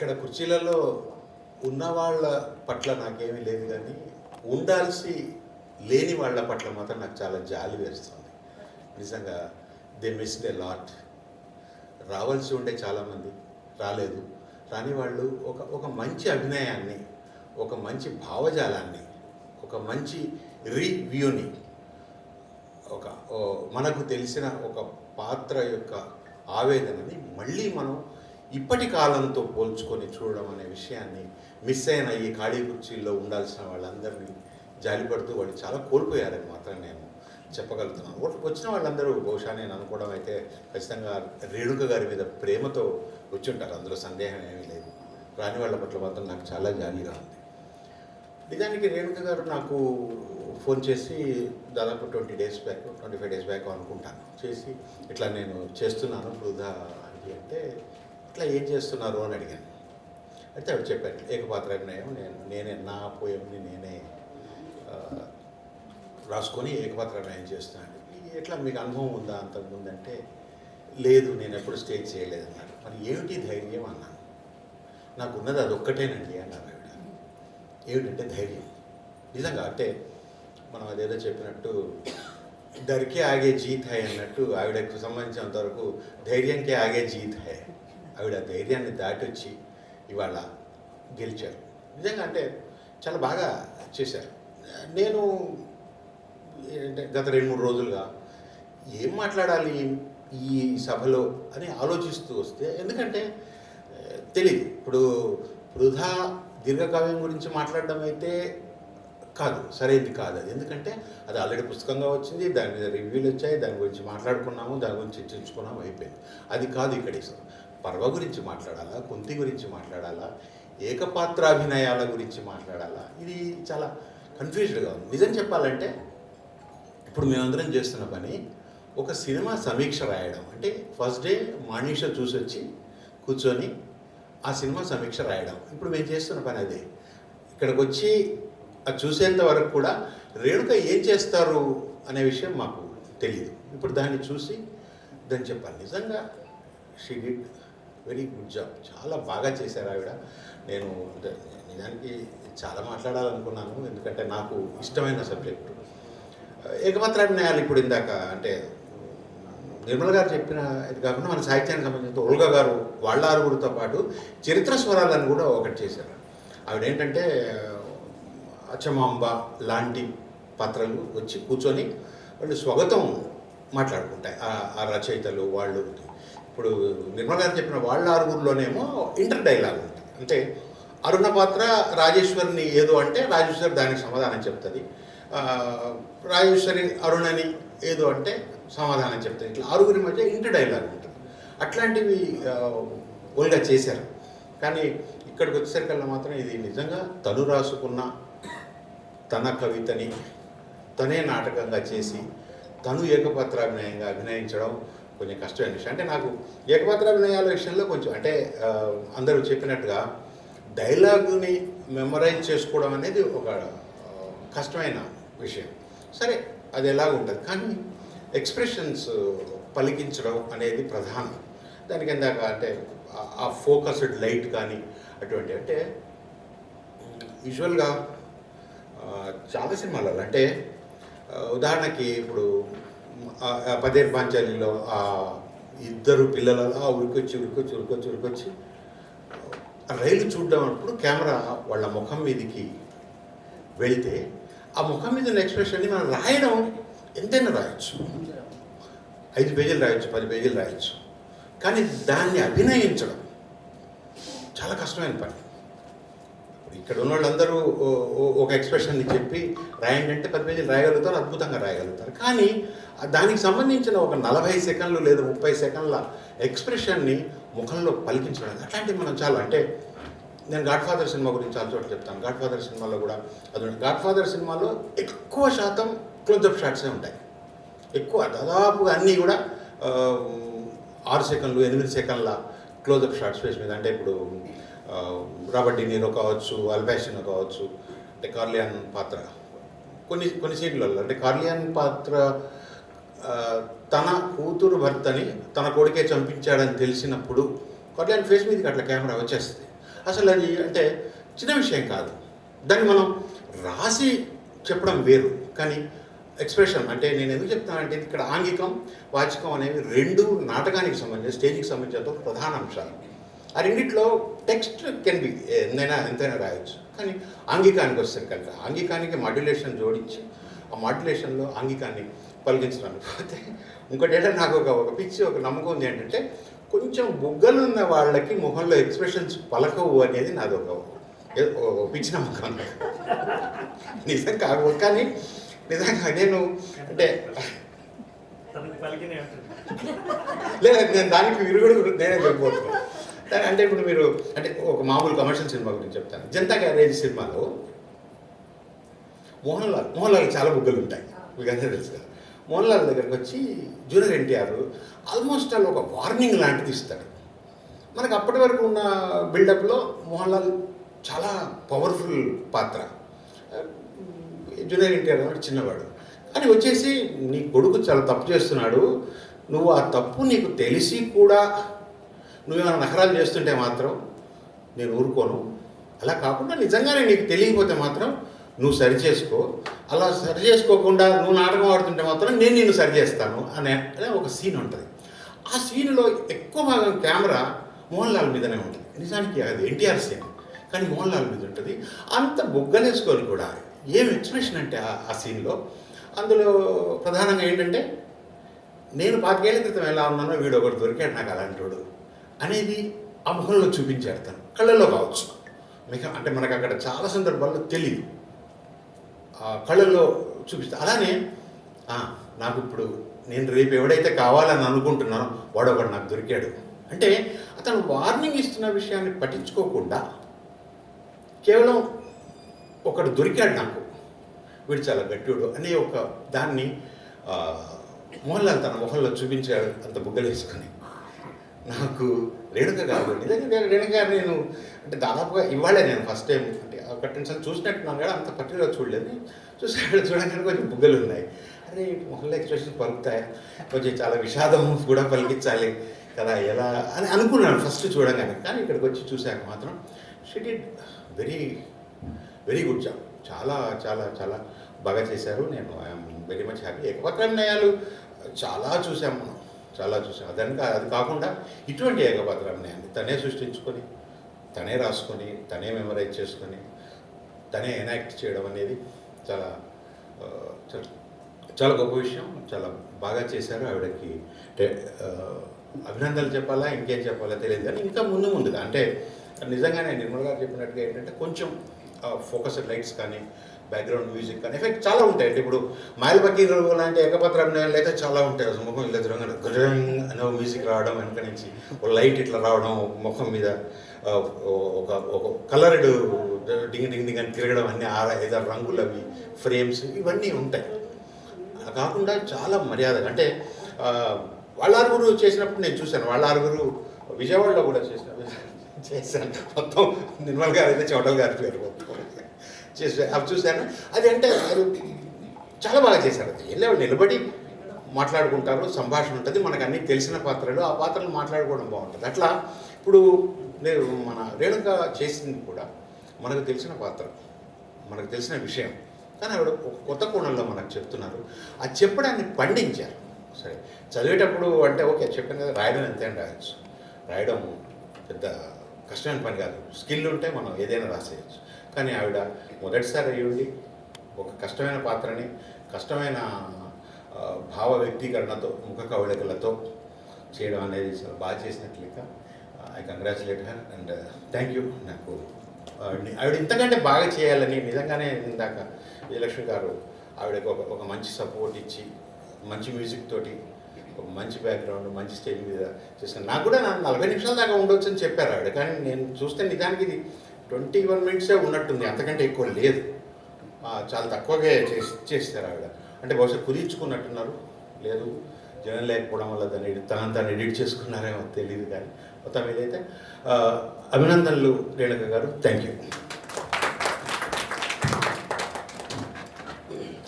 ఇక్కడ కుర్చీలలో ఉన్న వాళ్ళ పట్ల నాకేమీ లేదు కానీ ఉండాల్సి లేని వాళ్ళ పట్ల మాత్రం నాకు చాలా జాలి వేస్తుంది. నిజంగా దే మిస్డ్ ఎ లాట్ రావాల్సి ఉండే చాలామంది రాలేదు. రాని వాళ్ళు ఒక ఒక మంచి అభినయాన్ని ఒక మంచి భావజాలాన్ని ఒక మంచి రివ్యూని ఒక మనకు తెలిసిన ఒక పాత్ర యొక్క ఆవేదనని మళ్ళీ మనం ఇప్పటి కాలంతో పోల్చుకొని చూడడం అనే విషయాన్ని మిస్ అయిన ఈ ఖాళీ కుర్చీల్లో ఉండాల్సిన వాళ్ళందరినీ జాలిపడుతూ వాళ్ళు చాలా కోల్పోయారని మాత్రం నేను చెప్పగలుగుతున్నాను. ఓట్లకు వచ్చిన వాళ్ళందరూ బహుశా నేను అనుకోవడం అయితే ఖచ్చితంగా రేణుక గారి మీద ప్రేమతో వచ్చుంటారు అందులో సందేహం ఏమీ లేదు. రాని వాళ్ళ పట్ల మాత్రం నాకు చాలా జాలీగా ఉంది. నిజానికి రేణుక గారు నాకు ఫోన్ చేసి దాదాపు twenty days back twenty five days back అనుకుంటాను. చేసి ఇట్లా నేను చేస్తున్నాను వృధా అని అంటే ఇట్లా ఏం చేస్తున్నారు అని అడిగాను. అయితే ఆవిడ చెప్పాను ఏకపాత్ర అభినయం నేను నేనే నా పోయంని నేనే రాసుకొని ఏకపాత్ర అభినయం చేస్తున్నాను ఎట్లా మీకు అనుభవం ఉందా అంతకుముందంటే లేదు నేను ఎప్పుడు స్టేజ్ చేయలేదు అన్నాడు మరి ఏమిటి ధైర్యం? అన్నాను. నాకు ఉన్నది అది ఒక్కటేనండి అన్నారు ఆవిడ. ఏమిటంటే ధైర్యం. నిజంగా అంటే మనం అదేదో చెప్పినట్టు దరికే ఆగే జీత్ హై అన్నట్టు ఆవిడకు సంబంధించినంత వరకు ధైర్యంకే ఆగే జీత్. హై ఆవిడ ధైర్యాన్ని దాటి వచ్చి ఇవాళ గెలిచారు. నిజంగా అంటే చాలా బాగా చేశారు. నేను ఏంటంటే గత రెండు మూడు రోజులుగా ఏం మాట్లాడాలి ఈ సభలో అని ఆలోచిస్తూ వస్తే ఎందుకంటే తెలియదు ఇప్పుడు వృధా దీర్ఘకావ్యం గురించి మాట్లాడడం అయితే కాదు. సరైనది కాదు అది. ఎందుకంటే అది ఆల్రెడీ పుస్తకంగా వచ్చింది దాని మీద రివ్యూలు వచ్చాయి దాని గురించి మాట్లాడుకున్నాము దాని గురించి చర్చించుకున్నాము అయిపోయింది. అది కాదు ఇక్కడ ఇష్టం పర్వ గురించి మాట్లాడాలా? కుంతి గురించి మాట్లాడాలా? ఏకపాత్రాభినయాల గురించి మాట్లాడాలా? ఇది చాలా కన్ఫ్యూజ్డ్గా ఉంది. నిజం చెప్పాలంటే ఇప్పుడు మేమందరం చేస్తున్న పని ఒక సినిమా సమీక్ష రాయడం. అంటే ఫస్ట్ డే మాణిష చూసి వచ్చి కూర్చొని ఆ సినిమా సమీక్ష రాయడం. ఇప్పుడు మేము చేస్తున్న పని అదే. ఇక్కడికి వచ్చి అది చూసేంత వరకు కూడా రేణుక ఏం చేస్తారు అనే విషయం మాకు తెలియదు ఇప్పుడు దాన్ని చూసి దాన్ని చెప్పాలి. నిజంగా she did very good job. చాలా బాగా చేశారు ఆవిడ. నేను నిజానికి చాలా మాట్లాడాలనుకున్నాను ఎందుకంటే నాకు ఇష్టమైన సబ్జెక్టు. ఏకపత్రాభినయాలు ఇప్పుడు ఇందాక అంటే నిర్మల గారు చెప్పిన ఇది కాకుండా మన సాహిత్యానికి సంబంధించిన ఓల్గా గారు వాళ్ళ ఆరుగురితో పాటు చరిత్ర స్వరాలను కూడా ఒకటి చేశారు. ఆవిడ ఏంటంటే అచ్చమాంబ లాంటి పాత్రలు వచ్చి కూర్చొని వాళ్ళు స్వాగతం మాట్లాడుకుంటాయి. ఆ రచయితలు వాళ్ళు ఇప్పుడు నిర్మల గారు చెప్పిన వాళ్ళ ఆరుగురిలోనేమో ఇంటర్ డైలాగ్ ఉంటుంది అంటే అరుణ పాత్ర రాజేశ్వరిని ఏదో అంటే రాజేశ్వరి దానికి సమాధానం చెప్తుంది. రాజేశ్వరి అరుణని ఏదో అంటే సమాధానం చెప్తుంది. ఇట్లా ఆరుగురి మధ్య ఇంటర్ డైలాగ్ ఉంటుంది. అట్లాంటివి ఆ, ఓల్గా చేశారు. కానీ ఇక్కడికి వచ్చేసరికల్లా మాత్రం ఇది నిజంగా తను రాసుకున్న తన కవితని తనే నాటకంగా చేసి తను ఏకపాత్రాభినయంగా అభినయించడం కొంచెం కష్టమైన విషయం అంటే నాకు ఏకపాత్ర ఏకపాత్రాభినయాల విషయంలో కొంచెం అంటే అందరూ చెప్పినట్టుగా డైలాగుని మెమరైజ్ చేసుకోవడం అనేది ఒక కష్టమైన విషయం. సరే అది ఎలాగ ఉంటుంది. కానీ ఎక్స్ప్రెషన్స్ పలికించడం అనేది ప్రధానం. దానికి ఎందాక అంటే ఆ- ఫోకస్డ్ లైట్ కానీ అటువంటి అంటే యూజువల్గా చాలా సినిమాలలో అంటే ఉదాహరణకి ఇప్పుడు పదేరు పాంచాలిలో ఆ ఇద్దరు పిల్లల ఉరికొచ్చి ఉరికొచ్చి ఉరికొచ్చి ఉరికొచ్చి రైలు చూడడం అప్పుడు కెమెరా వాళ్ళ ముఖం మీదకి వెళితే ఆ ముఖం మీద ఉన్న ఎక్స్ప్రెషన్ని మనం రాయడం ఎంతైనా రాయొచ్చు. ఐదు పేజీలు రాయొచ్చు పది పేజీలు రాయొచ్చు. కానీ దాన్ని అభినయించడం చాలా కష్టమైన పని. ఇక్కడ ఉన్న వాళ్ళందరూ ఒక ఎక్స్ప్రెషన్ని చెప్పి రాయండి అంటే పది పేజీలు రాయగలుగుతారు అద్భుతంగా రాయగలుగుతారు. కానీ దానికి సంబంధించిన ఒక నలభై సెకండ్లు లేదా ముప్పై సెకండ్ల ఎక్స్ప్రెషన్ని ముఖంలో పలికించడం అట్లాంటివి మనం చాలా అంటే నేను గాడ్ ఫాదర్ సినిమా గురించి చాలా చోట్ల చెప్తాను. గాడ్ ఫాదర్ సినిమాలో కూడా అది గాడ్ ఫాదర్ సినిమాలో ఎక్కువ శాతం క్లోజప్ షాట్సే ఉంటాయి. ఎక్కువ దాదాపుగా అన్నీ కూడా ఆరు సెకండ్లు ఎనిమిది సెకండ్ల క్లోజప్ షాట్స్ వేసి మీద. అంటే ఇప్పుడు రాబర్ట్ డినీరో కావచ్చు అల్బాషినో కావచ్చు అంటే కార్లియాన్ పాత్ర. కొన్ని కొన్ని సీన్లలో అంటే కార్లియాన్ పాత్ర తన కూతురు భర్తని తన కొడుకే చంపించాడని తెలిసినప్పుడు కార్లియాన్ ఫేస్ మీదకి అట్లా కెమెరా వచ్చేస్తుంది. అసలు అది అంటే చిన్న విషయం కాదు. దాన్ని మనం రాసి చెప్పడం వేరు కానీ ఎక్స్ప్రెషన్ అంటే నేను ఎందుకు చెప్తానంటే ఇక్కడ ఆంగికం వాచికం అనేవి రెండు నాటకానికి సంబంధించి స్టేజ్కి సంబంధించిన ప్రధాన అంశాలు. ఆ రెండిట్లో టెక్స్ట్ కెన్ బి ఎంతైనా ఎంతైనా రాయొచ్చు. కానీ ఆంగికానికి వచ్చేసరికి ఆంగికానికి మాడ్యులేషన్ జోడించి ఆ మాడ్యులేషన్లో ఆంగికాన్ని పలికించడానికి పోతే ఇంకోటి ఏంటంటే నాకు ఒక ఒక పిచ్చి ఒక నమ్మకం ఉంది ఏంటంటే కొంచెం బుగ్గలున్న వాళ్ళకి ముఖంలో ఎక్స్ప్రెషన్స్ పలకవు అనేది నాది ఒక పిచ్చి నమ్మకం. నిజం కాకపోతే కానీ నిజంగా నేను అంటే లేదు నేను దానికి విరుగుడు నేనే చెప్పబోతున్నాను. దాని- అంటే ఇప్పుడు మీరు అంటే ఒక మామూలు కమర్షియల్ సినిమా గురించి చెప్తాను. జనతా గ్యారేజ్ సినిమాలో మోహన్ లాల్ మోహన్ లాల్ చాలా బుగ్గలు ఉంటాయి మీకు అందరూ తెలుసు కదా. మోహన్ లాల్ దగ్గరికి వచ్చి జూనియర్ ఎన్టీఆర్ ఆల్మోస్ట్ అలా ఒక వార్నింగ్ లాంటిది ఇస్తాడు. మనకు అప్పటి వరకు ఉన్న బిల్డప్లో మోహన్ లాల్ చాలా పవర్ఫుల్ పాత్ర. జూనియర్ ఎన్టీఆర్ కాబట్టి చిన్నవాడు. కానీ వచ్చేసి నీ కొడుకు చాలా తప్పు చేస్తున్నాడు. నువ్వు ఆ తప్పు నీకు తెలిసి కూడా నువ్వేమైనా నకరాలు చేస్తుంటే మాత్రం నేను ఊరుకోను. అలా కాకుండా నిజంగానే నీకు తెలియకపోతే మాత్రం నువ్వు సరి చేసుకో. అలా సరి చేసుకోకుండా నువ్వు నాటకం ఆడుతుంటే మాత్రం నేను నిన్ను సరి చేస్తాను అనే అనే ఒక సీన్ ఉంటుంది. ఆ సీన్లో ఎక్కువ భాగం కెమెరా మోహన్ లాల్ మీదనే ఉంటుంది. నిజానికి అది ఎన్టీఆర్ సీన్ కానీ మోహన్ లాల్ మీద ఉంటుంది. అంత బొగ్గలేసుకొని కూడా ఏం ఎక్స్ప్రెషన్ అంటే ఆ- ఆ సీన్లో అందులో ప్రధానంగా ఏంటంటే నేను పాతికేళ్ళ క్రితం ఎలా ఉన్నానో వీడు ఒకటి దొరికాడు నాకు అలాంటి వాడు అనేది ఆ ముఖంలో చూపించాడు తను. కళ్ళల్లో కావచ్చు. మీకు అంటే మనకు అక్కడ చాలా సందర్భాల్లో తెలియదు ఆ కళ్ళల్లో చూపిస్తా అలానే నాకు ఇప్పుడు నేను రేపు ఎవడైతే కావాలని అనుకుంటున్నానో వాడు ఒకడు నాకు దొరికాడు. అంటే అతను వార్నింగ్ ఇస్తున్న విషయాన్ని పట్టించుకోకుండా కేవలం ఒకడు దొరికాడు నాకు. వీడు చాలా గట్టివాడు అనే ఒక దాన్ని ఆ, తన మొహంలో చూపించాడు అంత బుగ్గలు నాకు రేణుక గారు నిజంగా రేణుక గారు నేను అంటే దాదాపుగా ఇవ్వాలే నేను ఫస్ట్ టైం అంటే ఒక టెన్షన్ చూసినట్టున్నాను కదా అంత పర్టికులర్ చూడలేదు. చూసినట్టు చూడగానే కొంచెం బుగ్గలు ఉన్నాయి. అరే మొహల్ ఎక్స్ప్రెషన్ పలుకుతాయి? కొంచెం చాలా విషాదం కూడా పలికించాలి కదా ఎలా అని అనుకున్నాను ఫస్ట్ చూడగానే. కానీ ఇక్కడికి వచ్చి చూశాక మాత్రం she did very very good job చాలా చాలా చాలా బాగా చేశారు. నేను ఐఎమ్ వెరీ మచ్ హ్యాపీ ఏకపత్రాన్యాయాలు చాలా చూసాము మనం చాలా చూసాం అదని కా- అది కాకుండా ఇటువంటి ఏకపత్రాన్యాయాన్ని తనే సృష్టించుకొని తనే రాసుకొని తనే మెమరైజ్ చేసుకొని తనే ఎనాక్ట్ చేయడం అనేది చాలా చాలా గొప్ప విషయం. చాలా బాగా చేశారు. ఆవిడకి అభినందనలు చెప్పాలా ఇంకేం చెప్పాలా తెలియదు కానీ ఇంకా ముందు ముందుగా. అంటే నిజంగానే నిర్మల్ గారు చెప్పినట్టుగా ఏంటంటే కొంచెం ఫోకస్డ్ లైట్స్ కానీ బ్యాక్గ్రౌండ్ మ్యూజిక్ కానీ ఎఫెక్ట్ చాలా ఉంటాయి అంటే ఇప్పుడు మైల్బక్కి లాంటి ఏకపత్ర అభినయాలు అయితే చాలా ఉంటాయి. అసలు ముఖం ఇలా తిరగడం గజంగ్ అనే మ్యూజిక్ రావడం వెనక నుంచి. ఒక లైట్ ఇట్లా రావడం ముఖం మీద ఒక ఒక కలర్డ్ డింగ్ డింగ్ డింగ్ అని తిరగడం అన్ని ఆర ఐదారు రంగులు అవి ఫ్రేమ్స్ ఇవన్నీ ఉంటాయి. అలా కాకుండా చాలా మర్యాద అంటే వాళ్ళ ఆరుగురు చేసినప్పుడు నేను చూశాను. వాళ్ళ ఆరుగురు విజయవాడలో కూడా చేసిన చేశాను. మొత్తం నిర్మల్ గారు అయితే చోటల్ గారి పేరు మొత్తం. చేసి అవి చూశాను. అది అంటే చాలా బాగా చేశారు. అది వెళ్ళే వాళ్ళు నిలబడి మాట్లాడుకుంటారు సంభాషణ ఉంటుంది మనకు అన్నీ తెలిసిన పాత్రలు ఆ పాత్రలు మాట్లాడుకోవడం బాగుంటుంది. అట్లా ఇప్పుడు నేను మన రేణుక చేసింది కూడా మనకు తెలిసిన పాత్ర మనకు తెలిసిన విషయం. కానీ ఆవిడ ఒక కొత్త కోణంలో మనకు చెప్తున్నారు. ఆ చెప్పడాన్ని పండించారు. సరే చదివేటప్పుడు అంటే ఓకే చెప్పాను కదా రాయడం ఎంత రాయొచ్చు. రాయడం పెద్ద కష్టమైన పని కాదు. స్కిల్ ఉంటే మనం ఏదైనా రాసేయచ్చు. కానీ ఆవిడ మొదటిసారి అయ్యుండి ఒక కష్టమైన పాత్రని కష్టమైన భావ వ్యక్తీకరణతో ముఖ కవళికలతో చేయడం అనేది చాలా బాగా చేసినట్లు I congratulate her and thank you నాకు ఆవిడ ఇంతకంటే బాగా చేయాలని నిజంగానే ఇందాక విజయలక్ష్మి గారు ఆవిడకు ఒక ఒక మంచి సపోర్ట్ ఇచ్చి మంచి మ్యూజిక్ తోటి ఒక మంచి బ్యాక్గ్రౌండ్ మంచి స్టేజ్ మీద చేసిన నాకు కూడా నలభై నిమిషాల దాకా ఉండొచ్చు అని చెప్పారు ఆవిడ. కానీ నేను చూస్తే నిజానికి ఇది ట్వంటీ వన్ మినిట్సే ఉన్నట్టుంది అంతకంటే ఎక్కువ లేదు. చాలా తక్కువగా చేసి చేస్తారు ఆవిడ. అంటే బహుశా కుదిర్చుకున్నట్టున్నారు. లేదు జనం లేకపోవడం వల్ల దాన్ని ఎడి- తనంతా తాను ఎడిట్ చేసుకున్నారేమో తెలియదు కానీ మొత్తం ఏదైతే అభినందనలు రేణుక గారు థ్యాంక్ యూ